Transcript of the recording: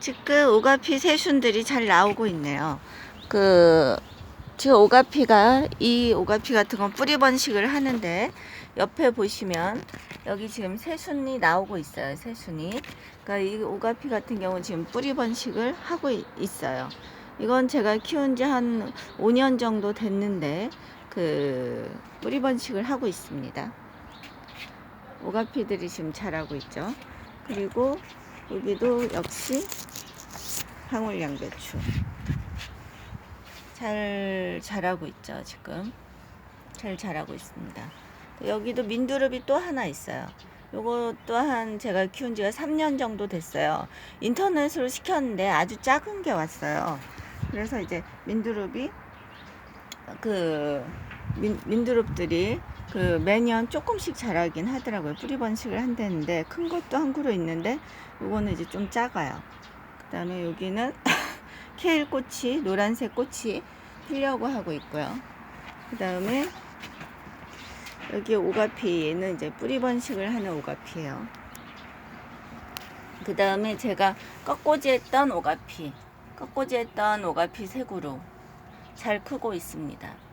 지금 오가피 새순들이 잘 나오고 있네요. 그 지금 오가피가 이 오가피 같은 건 뿌리 번식을 하는데 옆에 보시면 여기 지금 새순이 나오고 있어요. 새순이. 그러니까 이 오가피 같은 경우 지금 뿌리 번식을 하고 이- 있어요. 이건 제가 키운 지 한 5년 정도 됐는데 그 뿌리 번식을 하고 있습니다. 오가피들이 지금 자라고 있죠. 그리고 여기도 역시 방울 양배추. 잘 자라고 있죠 지금. 잘 자라고 있습니다. 여기도 민두릅이 또 하나 있어요. 요거 또한 제가 키운 지가 3년 정도 됐어요. 인터넷으로 시켰는데 아주 작은 게 왔어요. 그래서 이제 민두릅이 그 민, 민두릅들이 그 매년 조금씩 자라긴 하더라고요. 뿌리 번식을 한다는데 큰 것도 한 그루 있는데 요거는 이제 좀 작아요 그 다음에 여기는 케일 꽃이 노란색 꽃이 피려고 하고 있고요. 그 다음에 여기 오가피는 이제 뿌리 번식을 하는 오가피예요. 그 다음에 제가 꺾꽂이 했던 오가피, 꺾꽂이 했던 오가피 세 그루 잘 크고 있습니다.